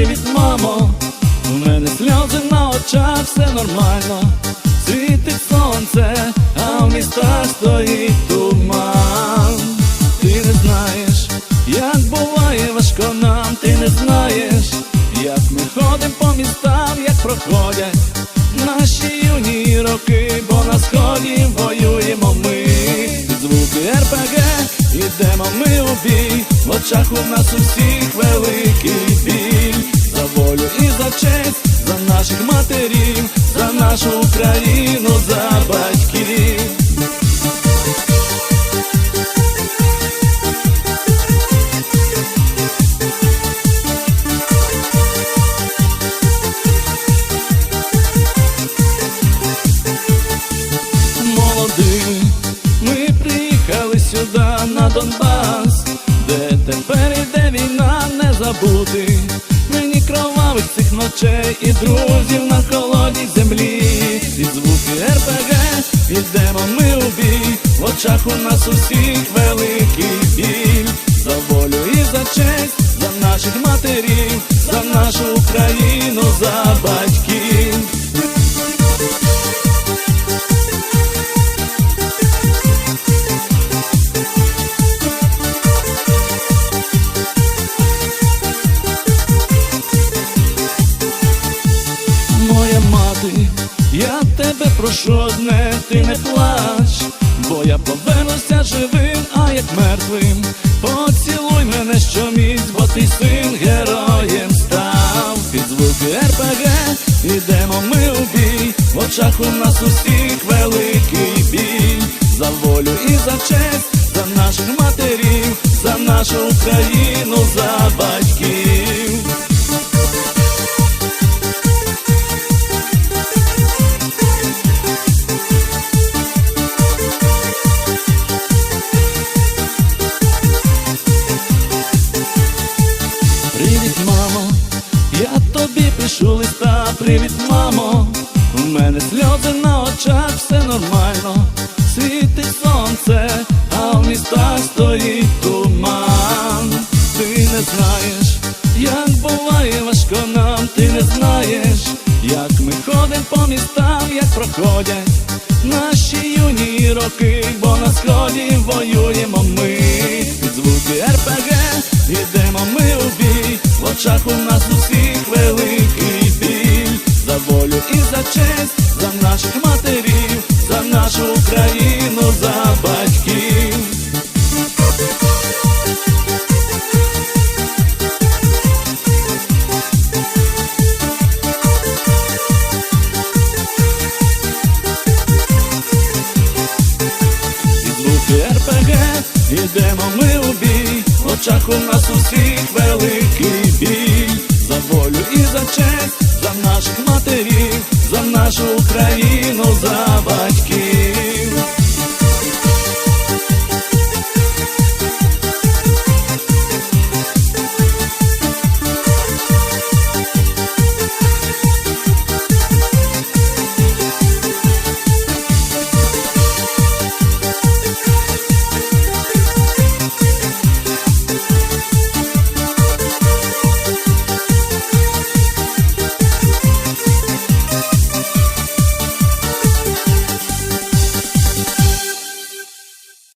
привіт, мамо, у мене сльози на очах, все нормально, світить сонце, а в містах стоїть туман. Ти не знаєш, як буває важко нам, ти не знаєш, як ми ходимо по містам, як проходять наші юні роки, бо на сході воюють. Ми у в очах у нас усіх великий біль. За волю і за честь, за наших матерів, за нашу Україну, за батьків. молодими, забути. Мені кровавих цих ночей і друзів на холодній землі. і звуки РПГ ідемо ми у бій, в очах у нас усіх великий біль. За волю і за честь, за наших матерів, за нашу Україну, за батьків. Мати, я тебе прошу одне, ти не плач, бо я повернуся живим, а як мертвим. Поцілуй мене щоміць, бо ти син героєм став. Під звуки РПГ ідемо ми у бій, в очах у нас усіх великий біль. За волю і за честь, за наших матерів, за нашу Україну, за батьків. Пишу листа, привіт, мамо. У мене сльози на очах, все нормально. Світить сонце, а в містах стоїть туман. Ти не знаєш, як буває важко нам, ти не знаєш, як ми ходимо по містам, як проходять наші юні роки, бо на сході воюємо ми. Під звуки РПГ ідемо ми у бій, в очах у нас нашу Україну, за батьків. Звуки РПГ ідемо ми у бій, в очах у нас усіх великий біль. За волю і за честь, за наших матерів, за нашу Україну.